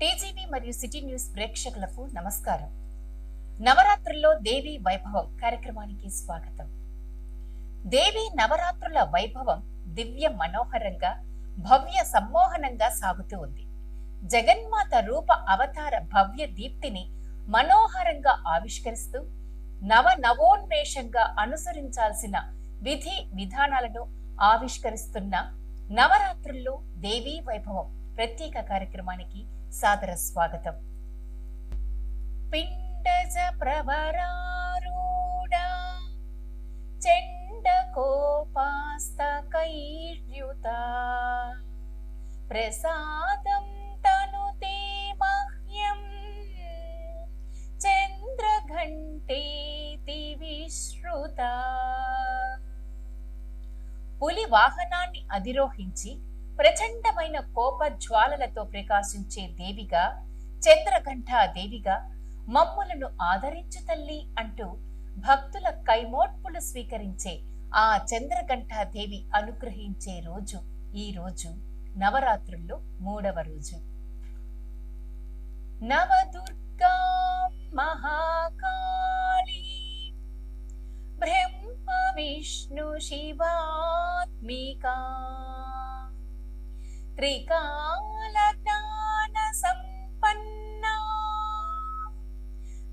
TGV మరియు city news ప్రేక్షకులకు నమస్కారం. నవరాత్రుల్లో దేవి వైభవం కార్యక్రమానికి స్వాగతం. దేవి నవరాత్రుల వైభవం దివ్య మనోహరంగా భవ్య సమ్మోహనంగా సాగుతూ ఉంది. జగన్మాత రూప అవతార భవ్య దీప్తిని మనోహరంగా ఆవిష్కరిస్తూ నవ నవోన్మేషంగా అనుసరించాల్సిన విధి విధానాలను ఆవిష్కరిస్తున్న నవరాత్రుల్లో దేవీ వైభవం ప్రత్యేక కార్యక్రమానికి సాదర స్వాగతం. పిండజ ప్రవరారూఢా చెండ కోపాస్త కైర్యుత ప్రసాదం తనుతే మహ్యం చంద్రఘంటేతి విశ్రుత. పులి వాహనాన్ని అధిరోహించి ప్రచండమైన కోప జ్వాలలతో ప్రకాశించే దేవిగా చంద్రఘంటా దేవిగా మమ్ములను ఆదరించు తల్లి అంటూ భక్తుల కైమోట్పులు స్వీకరించే ఆ చంద్రఘంటా దేవి అనుగ్రహించే రోజు ఈ రోజు నవరాత్రుల్లో మూడవ రోజు. నవదుర్గా మహాకాళీ బ్రహ్మ విష్ణు శివాత్మికా త్రికాలజ్ఞాన సంపన్నా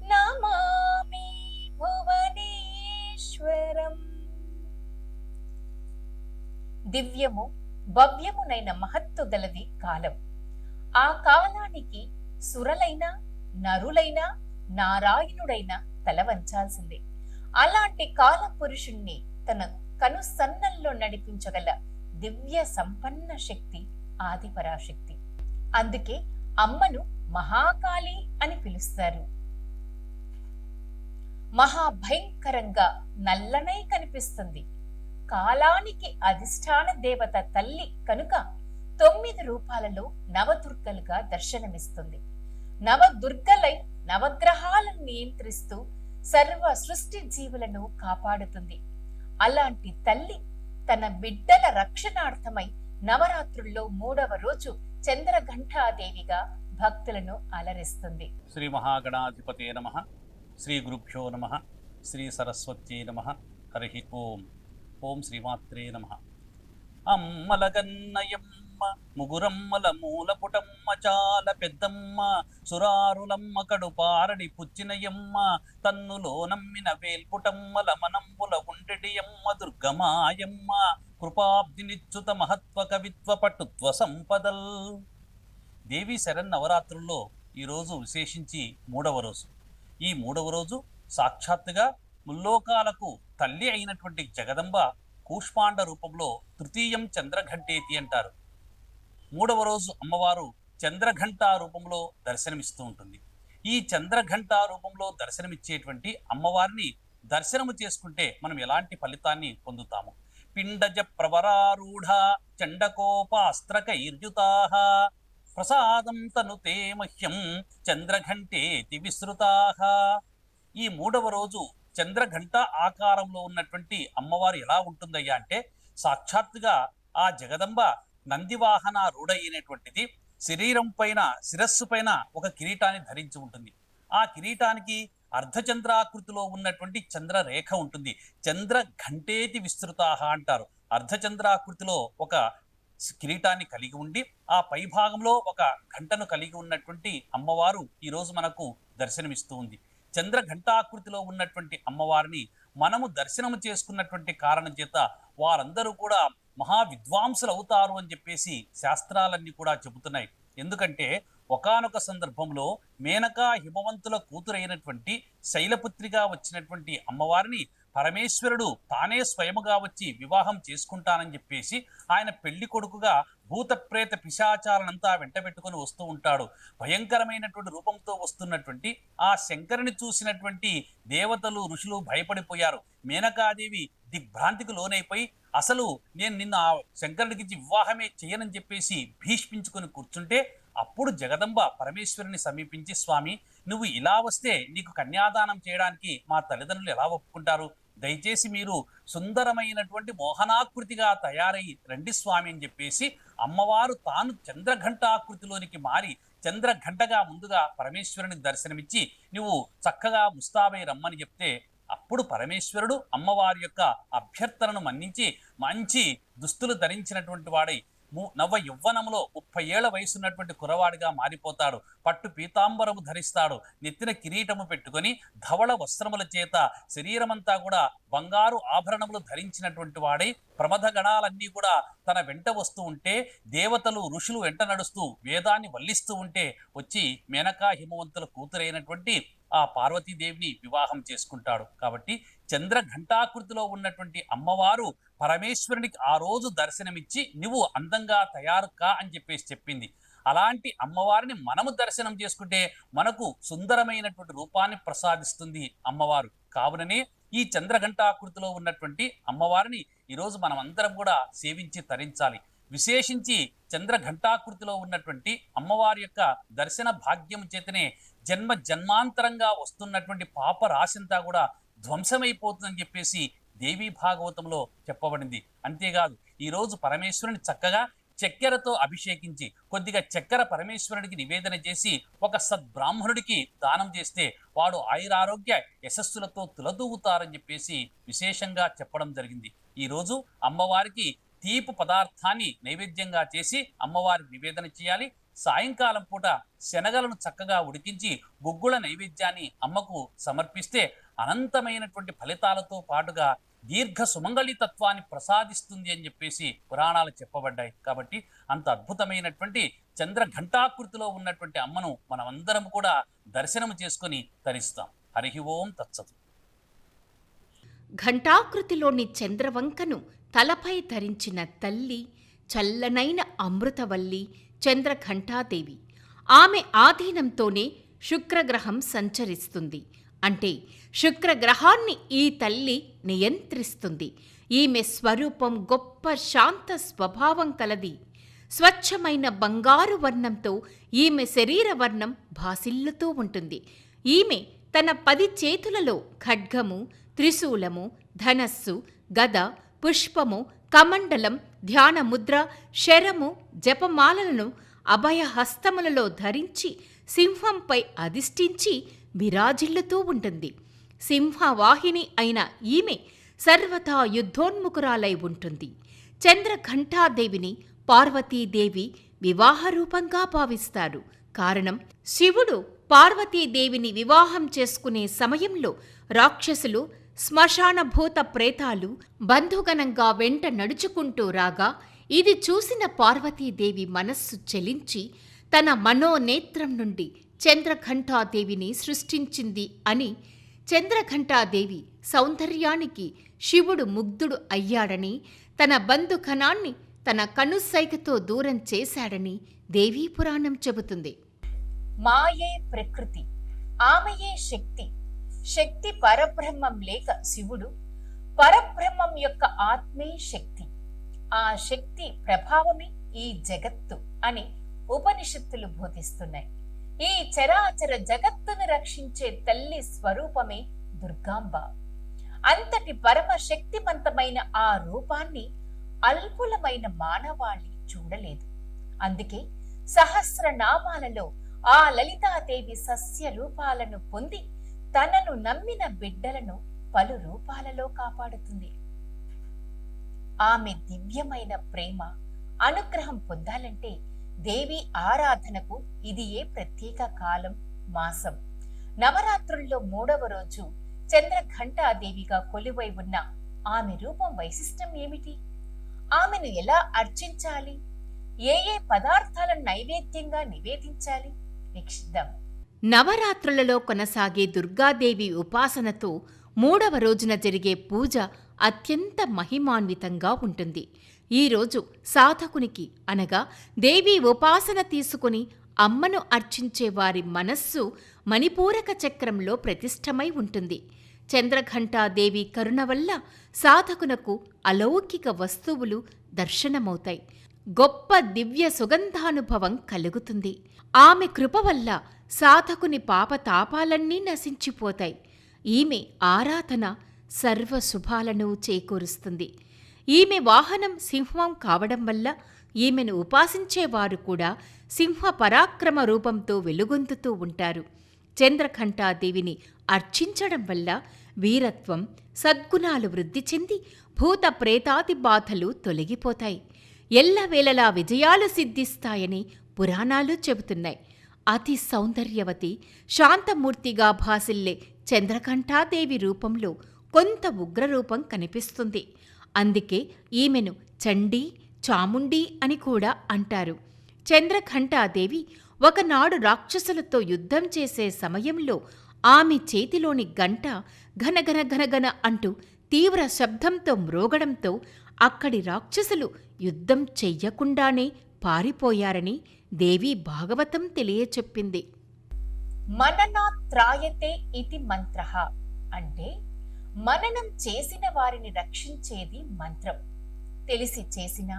నమామి భువనేశ్వరం దివ్యము భవ్యమునైన మహత్తు గలది కాలం. ఆ కాలానికి సురలైన నరులైన నారాయణుడైన తల వంచాల్సిందే. అలాంటి కాల పురుషుణ్ణి తన కనుసన్నల్లో నడిపించగల దివ్య సంపన్న శక్తి ఆదిపరాశక్తి. అందుకే అమ్మను మహాకాళి అని పిలుస్తారు. మహాభయంకరంగా నల్లనై కనిపిస్తుంది. కాలానికి అధిష్టాన దేవత తల్లి కనుక తొమ్మిది రూపాలలో నవదుర్గలుగా దర్శనమిస్తుంది. నవదుర్గలై నవగ్రహాలను నియంత్రిస్తూ సర్వ సృష్టి జీవులను కాపాడుతుంది. అలాంటి తల్లి తన బిడ్డల రక్షణార్థమై నవరాత్రుల్లో మూడవ రోజు చంద్రఘంటాదేవిగా భక్తులను అలరిస్తుంది. శ్రీ మహాగణాధిపతే నమ. శ్రీ గురుభ్యో నమ. శ్రీ సరస్వత్యై నమ. హరి ఓం. ఓం శ్రీమాత్రే నమ. అమ్మలగన్నయమ్మ ముగురమ్మల మూలపుటమ్మ చాల పెద్దమ్మ సురారులమ్మ కడు పారడి పుచ్చినయమ్మ తన్నులో నమ్మిన వేల్పుటమ్మల మనంబుల ఉండెడియమ్మ దుర్గమాయమ్మ కృపాబ్దినిచ్యుత మహత్వ కవిత్వ పటుత్వ సంపదల్. దేవి శరణ్ నవరాత్రుల్లో ఈరోజు విశేషించి మూడవ రోజు. ఈ మూడవ రోజు సాక్షాత్తుగా ముల్లోకాలకు తల్లి అయినటువంటి జగదంబ కూష్మాండ రూపంలో తృతీయం చంద్రఘంటేతి అంటారు. మూడవ రోజు అమ్మవారు చంద్రఘంట రూపంలో దర్శనమిస్తూ ఉంటుంది. ఈ చంద్రఘంట రూపంలో దర్శనమిచ్చేటువంటి అమ్మవారిని దర్శనము చేసుకుంటే మనం ఎలాంటి ఫలితాన్ని పొందుతాము? పిండజ ప్రవరారూఢ చండకోపాస్త్రకైర్యుతాః. ప్రసాదం తను తే మహ్యం చంద్రఘంటేతి విస్తృతాః ఈ మూడవ రోజు చంద్రఘంట ఆకారంలో ఉన్నటువంటి అమ్మవారు ఎలా ఉంటుందయ్యా అంటే సాక్షాత్తుగా ఆ జగదంబ నందివాహన రూఢయ్యినటువంటిది శరీరం పైన శిరస్సు పైన ఒక కిరీటాన్ని ధరించి ఉంటుంది. ఆ కిరీటానికి అర్ధచంద్రాకృతిలో ఉన్నటువంటి చంద్ర రేఖ ఉంటుంది. చంద్ర ఘంటేతి విస్తృతాహ అంటారు. అర్ధచంద్రాకృతిలో ఒక కిరీటాన్ని కలిగి ఉండి ఆ పై భాగంలో ఒక గంటను కలిగి ఉన్నటువంటి అమ్మవారు ఈరోజు మనకు దర్శనమిస్తూ ఉంది. చంద్ర ఘంటాకృతిలో ఉన్నటువంటి అమ్మవారిని మనము దర్శనము చేసుకున్నటువంటి కారణం చేత వారందరూ కూడా మహా విద్వాంసులు అవుతారు అని చెప్పేసి శాస్త్రాలన్నీ కూడా చెబుతున్నాయి. ఎందుకంటే ఒకానొక సందర్భంలో మేనకా హిమవంతుల కూతురైనటువంటి శైలపుత్రిగా వచ్చినటువంటి అమ్మవారిని పరమేశ్వరుడు తానే స్వయముగా వచ్చి వివాహం చేసుకుంటానని చెప్పేసి ఆయన పెళ్ళి కొడుకుగా భూతప్రేత పిశాచాలనంతా వెంటబెట్టుకొని వస్తూ ఉంటాడు. భయంకరమైనటువంటి రూపంతో వస్తున్నటువంటి ఆ శంకరుని చూసినటువంటి దేవతలు ఋషులు భయపడిపోయారు. మేనకాదేవి దిగ్భ్రాంతికి లోనైపోయి అసలు నేను నిన్న ఆ శంకరుడికి వివాహమే చేయనని చెప్పేసి భీష్మించుకొని కూర్చుంటే అప్పుడు జగదంబ పరమేశ్వరుని సమీపించి స్వామి నువ్వు ఇలా వస్తే నీకు కన్యాదానం చేయడానికి మా తల్లిదండ్రులు ఎలా ఒప్పుకుంటారు? దయచేసి మీరు సుందరమైనటువంటి మోహనాకృతిగా తయారై రండి స్వామి అని చెప్పేసి అమ్మవారు తాను చంద్రఘంటాకృతిలోనికి మారి చంద్రఘంటగా ముందుగా పరమేశ్వరునికి దర్శనమిచ్చి నువ్వు చక్కగా ముస్తాబై రమ్మని చెప్తే అప్పుడు పరమేశ్వరుడు అమ్మవారి యొక్క అభ్యర్థనను మన్నించి మంచి దుస్తులు ధరించినటువంటి వాడై నవ యవ్వనములో ముప్పై ఏళ్ళ వయసున్నటువంటి కురవాడిగా మారిపోతాడు. పట్టు పీతాంబరము ధరిస్తాడు. నెత్తిన కిరీటము పెట్టుకొని ధవళ వస్త్రముల చేత శరీరమంతా కూడా బంగారు ఆభరణములు ధరించినటువంటి వాడై ప్రమథ గణాలన్నీ కూడా తన వెంట వస్తూ ఉంటే దేవతలు ఋషులు వెంట నడుస్తూ వేదాన్ని వల్లిస్తూ ఉంటే వచ్చి మేనకా హిమవంతుల కూతురైనటువంటి ఆ పార్వతీదేవిని వివాహం చేసుకుంటాడు. కాబట్టి చంద్ర ఘంటాకృతిలో ఉన్నటువంటి అమ్మవారు పరమేశ్వరునికి ఆ రోజు దర్శనమిచ్చి నువ్వు అందంగా తయారు కా అని చెప్పేసి చెప్పింది. అలాంటి అమ్మవారిని మనము దర్శనం చేసుకుంటే మనకు సుందరమైనటువంటి రూపాన్ని ప్రసాదిస్తుంది అమ్మవారు. కావుననే ఈ చంద్రఘంటాకృతిలో ఉన్నటువంటి అమ్మవారిని ఈరోజు మనం అందరం కూడా సేవించి తరించాలి. విశేషించి చంద్రఘంటాకృతిలో ఉన్నటువంటి అమ్మవారి యొక్క దర్శన భాగ్యం చేతనే జన్మ జన్మాంతరంగా వస్తున్నటువంటి పాప రాశంతా కూడా ధ్వంసమైపోతుందని చెప్పేసి దేవీ భాగవతంలో చెప్పబడింది. అంతేకాదు ఈ రోజు పరమేశ్వరుని చక్కగా చక్కెరతో అభిషేకించి కొద్దిగా చక్కెర పరమేశ్వరుడికి నివేదన చేసి ఒక సద్బ్రాహ్మణుడికి దానం చేస్తే వాడు ఆయురారోగ్య యశస్సులతో తులదూగుతారని చెప్పేసి విశేషంగా చెప్పడం జరిగింది. ఈ రోజు అమ్మవారికి తీపు పదార్థాన్ని నైవేద్యంగా చేసి అమ్మవారికి నివేదన చేయాలి. సాయంకాలం పూట శనగలను చక్కగా ఉడికించి గుగ్గుల నైవేద్యాన్ని అమ్మకు సమర్పిస్తే అనంతమైనటువంటి ఫలితాలతో పాటుగా దీర్ఘ సుమంగళి తత్వాన్ని ప్రసాదిస్తుంది అని చెప్పేసి పురాణాలు చెప్పబడ్డాయి. కాబట్టి అంత అద్భుతమైనటువంటి చంద్ర ఘంటాకృతిలో ఉన్నటువంటి అమ్మను మనమందరం కూడా దర్శనం చేసుకొని తరిస్తాం. హరి ఓం తత్సతు. ఘంటాకృతిలోని చంద్రవంకను తలపై ధరించిన తల్లి చల్లనైన అమృతవల్లి చంద్రఘంటాదేవి ఆమె ఆధీనంతోనే శుక్రగ్రహం సంచరిస్తుంది. అంటే శుక్రగ్రహాన్ని ఈ తల్లి నియంత్రిస్తుంది. ఈమె స్వరూపం గొప్ప శాంత స్వభావం కలది. స్వచ్ఛమైన బంగారు వర్ణంతో ఈమె శరీర వర్ణం భాసిల్లుతూ ఉంటుంది. ఈమె తన పది చేతులలో ఖడ్గము త్రిశూలము ధనస్సు గద పుష్పము కమండలం ధ్యానముద్ర శరము జపమాలలను అభయహస్తములలో ధరించి సింహంపై అధిష్ఠించి విరాజిల్లుతూ ఉంటుంది. సింహవాహిని అయిన ఈమె సర్వతా యుద్ధోన్ముఖురాలై ఉంటుంది. చంద్రఘంటాదేవిని పార్వతీదేవి వివాహరూపంగా భావిస్తారు. కారణం శివుడు పార్వతీదేవిని వివాహం చేసుకునే సమయంలో రాక్షసులు శ్మశానభూత ప్రేతాలు బంధుగణంగా వెంట నడుచుకుంటూ రాగా ఇది చూసిన పార్వతీదేవి మనస్సు చెలించి తన మనోనేత్రం నుండి చంద్రఘంటాదేవిని సృష్టించింది అని చంద్రఘంటాదేవి సౌందర్యానికి శివుడు ముగ్ధుడు అయ్యాడని తన బంధుకణాన్ని తన కనుసైగతో దూరం చేశాడని దేవీ పురాణం చెబుతుంది. మాయే ప్రకృతి ఆమెయే శక్తి శక్తి పరబ్రహ్మం లేక శివుడు పరబ్రహ్మం యొక్క ఆత్మే శక్తి ఆ శక్తి ప్రభావమే ఈ జగత్తు అని ఉపనిషత్తులు బోధిస్తున్నాయి. ఈ చరాచర జగత్తును రక్షించే తల్లి స్వరూపమే దుర్గాంబ. అంతటి పరమ శక్తివంతమైన ఆ రూపాన్ని అల్పులమైన మానవాళి చూడలేదు. అందుకే సహస్రనామాలలో ఆ లలితాదేవి సస్య రూపాలను పొంది తనను నమ్మిన బిడ్డలను పలు రూపాలలో కాపాడుతుంది. ఆమె దివ్యమైన ప్రేమ అనుగ్రహం పొందాలంటే దేవి ఆరాధనకు ఇది ఏ ప్రత్యేక కాలం? మాసం. నవరాత్రుల్లో మూడవ రోజు చంద్రఘంటాదేవిగా కొలువై ఉన్న ఆమె రూపం వైశిష్టం ఏమిటి? ఆమెను ఎలా అర్చించాలి? ఏ ఏ పదార్థాలను నైవేద్యంగా నివేదించాలి? వీక్షిద్దాం నవరాత్రులలో కొనసాగే దుర్గాదేవి ఉపాసనతో మూడవ రోజున జరిగే పూజ అత్యంత మహిమాన్వితంగా ఉంటుంది. ఈరోజు సాధకునికి అనగా దేవి ఉపాసన తీసుకుని అమ్మను అర్చించే వారి మనస్సు మణిపూరక చక్రంలో ప్రతిష్టమై ఉంటుంది. చంద్రఘంటాదేవి కరుణ వల్ల సాధకునకు అలౌకిక వస్తువులు దర్శనమవుతాయి. గొప్ప దివ్య సుగంధానుభవం కలుగుతుంది. ఆమె కృప వల్ల సాధకుని పాపతాపాలన్నీ నశించిపోతాయి. ఈమె ఆరాధన సర్వ శుభాలను చేకూరుస్తుంది. ఈమె వాహనం సింహం కావడం వల్ల ఈమెను ఉపాసించేవారు కూడా సింహ పరాక్రమ రూపంతో వెలుగొందుతూ ఉంటారు. చంద్రఘంటాదేవిని అర్చించడం వల్ల వీరత్వం సద్గుణాలు వృద్ధి చెంది భూత ప్రేతాది బాధలు తొలగిపోతాయి. ఎల్లవేళలా విజయాలు సిద్ధిస్తాయని పురాణాలు చెబుతున్నాయి. అతి సౌందర్యవతి శాంతమూర్తిగా భాసిల్లే చంద్రకంఠాదేవి రూపంలో కొంత ఉగ్రరూపం కనిపిస్తుంది. అందుకే ఈమెను చండీ చాముండి అని కూడా అంటారు. చంద్రఘంటాదేవి ఒకనాడు రాక్షసులతో యుద్ధం చేసే సమయంలో ఆమె చేతిలోని గంట ఘనఘన ఘనఘన అంటూ తీవ్ర శబ్దంతో మ్రోగడంతో అక్కడి రాక్షసులు యుద్ధం చెయ్యకుండానే పారిపోయారని దేవి భాగవతం తెలియచెప్పింది. మననా త్రాయతే ఇది మంత్ర అంటే మననం చేసిన వారిని రక్షించేది మంత్రం. తెలిసి చేసినా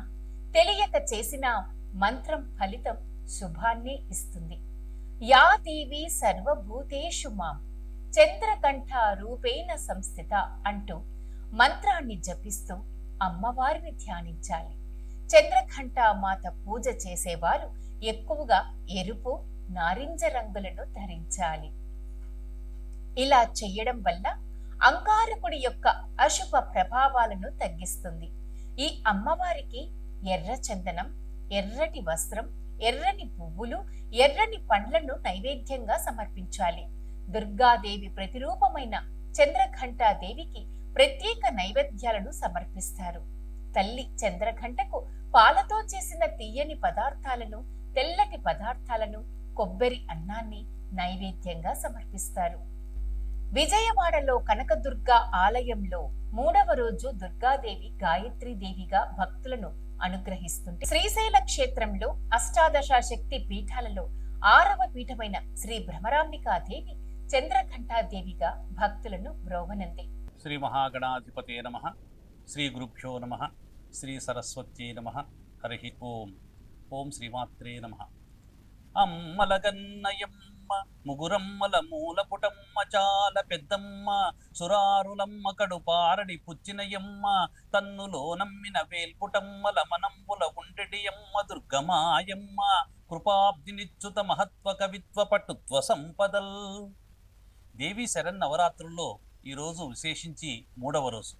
తెలియక చేసిన మంత్రం ఫలితం శుభాన్నే ఇస్తుంది. యా దేవి సర్వభూతేషు మాం చంద్రకంఠ రూపేణ సంస్థిత అంటూ మంత్రాన్ని జపిస్తూ అమ్మవారిని ధ్యానించాలి. చంద్రకంఠ మాత పూజ చేసేవారు ఎక్కువగా ఎరుపు నారింజ రంగులను ధరించాలి. ఇలా చేయడం వల్ల అంగారకుడి యొక్క అశుభ ప్రభావాలను తగ్గిస్తుంది. ఈ అమ్మవారికి ఎర్ర చందనం ఎర్రటి వస్త్రం ఎర్రని పువ్వులు ఎర్రని పండ్లను నైవేద్యంగా సమర్పించాలి. దుర్గాదేవి ప్రతిరూపమైన చంద్రఘంటాదేవికి ప్రత్యేక నైవేద్యాలను సమర్పిస్తారు. తల్లి చంద్రఘంటకు పాలతో చేసిన తీయని పదార్థాలను తెల్లటి పదార్థాలను కొబ్బరి అన్నాన్ని నైవేద్యంగా సమర్పిస్తారు. విజయవాడలో కనకదుర్గ ఆలయంలో మూడవ రోజు దుర్గాదేవి దేవిగా భక్తులను అనుగ్రహిస్తుంటే శ్రీశైల క్షేత్రంలో అష్టాదశ శక్తి పీఠాలలో ఆరవ పీఠమైన శ్రీ భ్రమరాంబికాదేవి చంద్రఘంటాదేవిగా భక్తులను బ్రోవనంది. శ్రీ మహాగణాధిపతే నమ. శ్రీ గురుభ్యో నమ. శ్రీ సరస్వత్యై నమ. హరి ఓం. ఓం శ్రీమాత్రే నమ. పెద్దమ్మ ముగురమ్మల మూలపుటమ్మ చాల పెద్దమ్మ సురారులమ్మ కడుపారడి పుచ్చినయమ్మ తన్నులో నమ్మిన వేల్పుటమ్మల మనంబుల ఉండెడియమ్మ దుర్గమాయమ్మ కృపాబ్దినిచ్యుత మహత్వ కవిత్వ పటుత్వ సంపదల్. దేవి శరణ్ నవరాత్రుల్లో ఈరోజు విశేషించి మూడవ రోజు.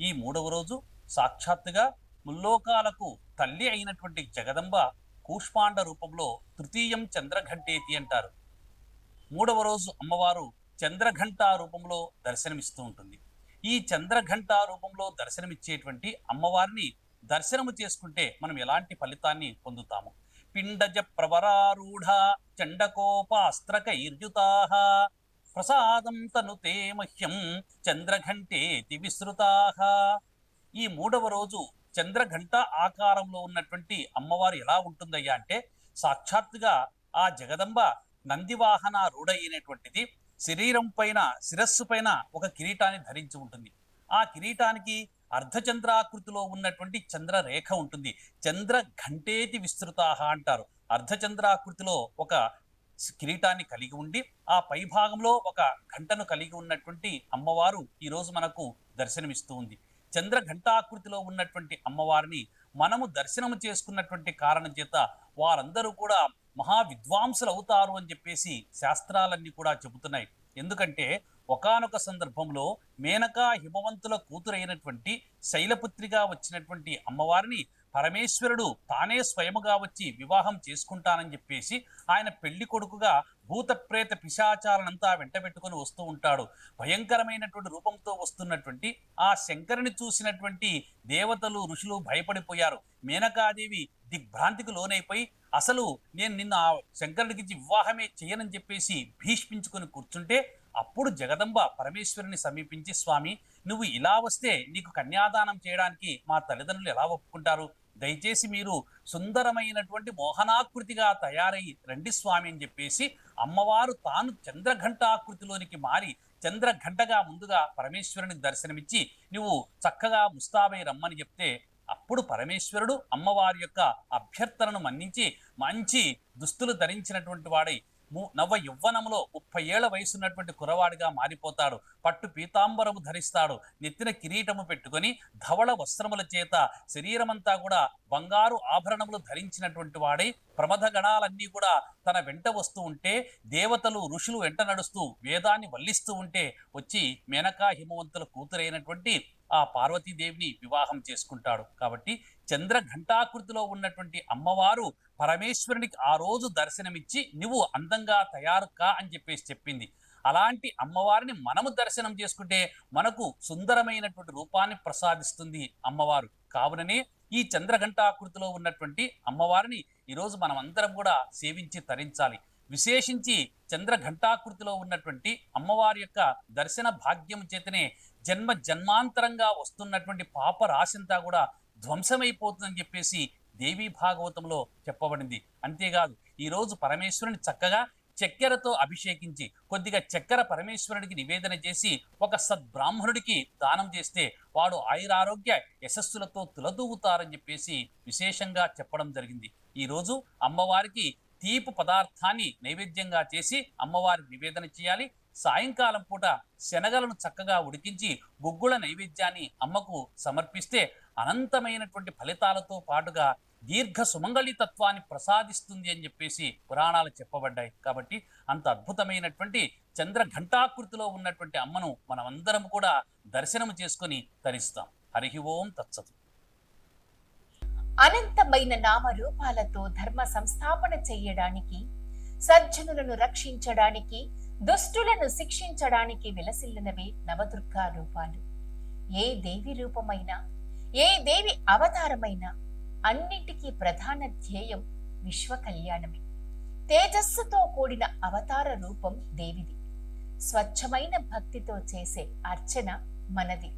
ఈ మూడవ రోజు సాక్షాత్తుగా ముల్లోకాలకు తల్లి అయినటువంటి జగదంబ కూష్మాండ రూపంలో తృతీయం చంద్రఘంటేతి అంటారు. మూడవ రోజు అమ్మవారు చంద్రఘంట రూపంలో దర్శనమిస్తూ ఉంటుంది. ఈ చంద్రఘంట రూపంలో దర్శనమిచ్చేటువంటి అమ్మవారిని దర్శనము చేసుకుంటే మనం ఎలాంటి ఫలితాన్ని పొందుతాము? పిండజ ప్రవరారూఢ చండకోపాస్త్రకైర్యుతాః ప్రసాదం తనుతే మహ్యం చంద్రఘంటే విస్తృతాః ఈ మూడవ రోజు చంద్రఘంట ఆకారంలో ఉన్నటువంటి అమ్మవారు ఎలా ఉంటుందయ్యా అంటే సాక్షాత్తుగా ఆ జగదంబ నందివాహన రూఢ అయినటువంటిది శరీరం పైన శిరస్సు పైన ఒక కిరీటాన్ని ధరించి ఉంటుంది. ఆ కిరీటానికి అర్ధచంద్రాకృతిలో ఉన్నటువంటి చంద్రరేఖ ఉంటుంది. చంద్ర ఘంటేతి విస్తృతాహ అంటారు. అర్ధచంద్రాకృతిలో ఒక కిరీటాన్ని కలిగి ఉండి ఆ పై భాగంలో ఒక గంటను కలిగి ఉన్నటువంటి అమ్మవారు ఈరోజు మనకు దర్శనమిస్తూ ఉంది. చంద్ర ఘంటాకృతిలో ఉన్నటువంటి అమ్మవారిని మనము దర్శనము చేసుకున్నటువంటి కారణం చేత వారందరూ కూడా మహా విద్వాంసులు అవుతారు అని చెప్పేసి శాస్త్రాలన్నీ కూడా చెబుతున్నాయి. ఎందుకంటే ఒకానొక సందర్భంలో మేనకా హిమవంతుల కూతురైనటువంటి శైలపుత్రిగా వచ్చినటువంటి అమ్మవారిని పరమేశ్వరుడు తానే స్వయముగా వచ్చి వివాహం చేసుకుంటానని చెప్పేసి ఆయన పెళ్ళి కొడుకుగా భూతప్రేత పిశాచాలనంతా వెంటబెట్టుకొని వస్తూ ఉంటాడు. భయంకరమైనటువంటి రూపంతో వస్తున్నటువంటి ఆ శంకరుని చూసినటువంటి దేవతలు ఋషులు భయపడిపోయారు. మేనకాదేవి దిగ్భ్రాంతికి లోనైపోయి అసలు నేను నిన్న ఆ శంకరుడికి వివాహమే చేయనని చెప్పేసి భీష్మించుకొని కూర్చుంటే అప్పుడు జగదంబ పరమేశ్వరుని సమీపించి స్వామి నువ్వు ఇలా వస్తే నీకు కన్యాదానం చేయడానికి మా తల్లిదండ్రులు ఎలా ఒప్పుకుంటారు? దయచేసి మీరు సుందరమైనటువంటి మోహనాకృతిగా తయారై రండి స్వామి అని చెప్పేసి అమ్మవారు తాను చంద్రఘంటాకృతిలోనికి మారి చంద్రఘంటగా ముందుగా పరమేశ్వరునికి దర్శనమిచ్చి నువ్వు చక్కగా ముస్తాబై రమ్మని చెప్తే అప్పుడు పరమేశ్వరుడు అమ్మవారి యొక్క అభ్యర్థనను మన్నించి మంచి దుస్తులు ధరించినటువంటి వాడై నవ యవ్వనములో ముప్పై ఏళ్ళ వయసున్నటువంటి కురవాడిగా మారిపోతాడు. పట్టు పీతాంబరము ధరిస్తాడు. నెత్తిన కిరీటము పెట్టుకొని ధవళ వస్త్రముల చేత శరీరమంతా కూడా బంగారు ఆభరణములు ధరించినటువంటి వాడే ప్రమథ గణాలన్నీ కూడా తన వెంట వస్తూ ఉంటే దేవతలు ఋషులు వెంట నడుస్తూ వేదాన్ని వల్లిస్తూ ఉంటే వచ్చి మేనకా హిమవంతుల కూతురైనటువంటి ఆ పార్వతీదేవిని వివాహం చేసుకుంటాడు. కాబట్టి చంద్ర ఘంటాకృతిలో ఉన్నటువంటి అమ్మవారు పరమేశ్వరునికి ఆ రోజు దర్శనమిచ్చి నువ్వు అందంగా తయారు కా అని చెప్పేసి చెప్పింది. అలాంటి అమ్మవారిని మనము దర్శనం చేసుకుంటే మనకు సుందరమైనటువంటి రూపాన్ని ప్రసాదిస్తుంది అమ్మవారు. కావుననే ఈ చంద్రఘంటాకృతిలో ఉన్నటువంటి అమ్మవారిని ఈరోజు మనం అందరం కూడా సేవించి తరించాలి. విశేషించి చంద్ర ఘంటాకృతిలో ఉన్నటువంటి అమ్మవారి యొక్క దర్శన భాగ్యం చేతనే జన్మ జన్మాంతరంగా వస్తున్నటువంటి పాప రాశంతా కూడా ధ్వంసమైపోతుందని చెప్పేసి దేవీ భాగవతంలో చెప్పబడింది. అంతేకాదు ఈరోజు పరమేశ్వరుని చక్కగా చక్కెరతో అభిషేకించి కొద్దిగా చక్కెర పరమేశ్వరుడికి నివేదన చేసి ఒక సద్బ్రాహ్మణుడికి దానం చేస్తే వాడు ఆయురారోగ్య యశస్సులతో తులదూగుతారని చెప్పేసి విశేషంగా చెప్పడం జరిగింది. ఈరోజు అమ్మవారికి తీపు పదార్థాన్ని నైవేద్యంగా చేసి అమ్మవారి నివేదన చేయాలి. సాయంకాలం పూట శనగలను చక్కగా ఉడికించి గుగ్గుల నైవేద్యాన్ని అమ్మకు సమర్పిస్తే అనంతమైనటువంటి ఫలితాలతో పాటుగా దీర్ఘ సుమంగళి తత్వాన్ని ప్రసాదిస్తుంది అని చెప్పేసి పురాణాలు చెప్పబడ్డాయి. కాబట్టి అంత అద్భుతమైనటువంటి చంద్ర ఘంటాకృతిలో ఉన్నటువంటి అమ్మను మనమందరం కూడా దర్శనం చేసుకొని తరిస్తాం. హరి ఓం తత్సతు. అనంతమైన నామరూపాలతో ధర్మ సంస్థాపన చెయ్యడానికి సజ్జనులను రక్షించడానికి దుష్టులను శిక్షించడానికి విలసిల్లినవే నవదుర్గా రూపాలు. ఏ దేవి రూపమైనా ఏ దేవి అవతారమైనా అన్నిటికీ ప్రధాన ధ్యేయం విశ్వ కళ్యాణమే తేజస్సుతో కూడిన అవతార రూపం దేవిది. స్వచ్ఛమైన భక్తితో చేసే అర్చన మనది.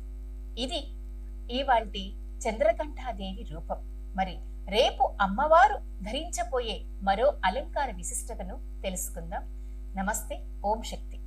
ఇది ఇవాల్టి చంద్రకంఠాదేవి రూపం. మరి రేపు అమ్మవారు ధరించబోయే మరో అలంకార విశిష్టతను తెలుసుకుందాం. నమస్తే ఓం శక్తి.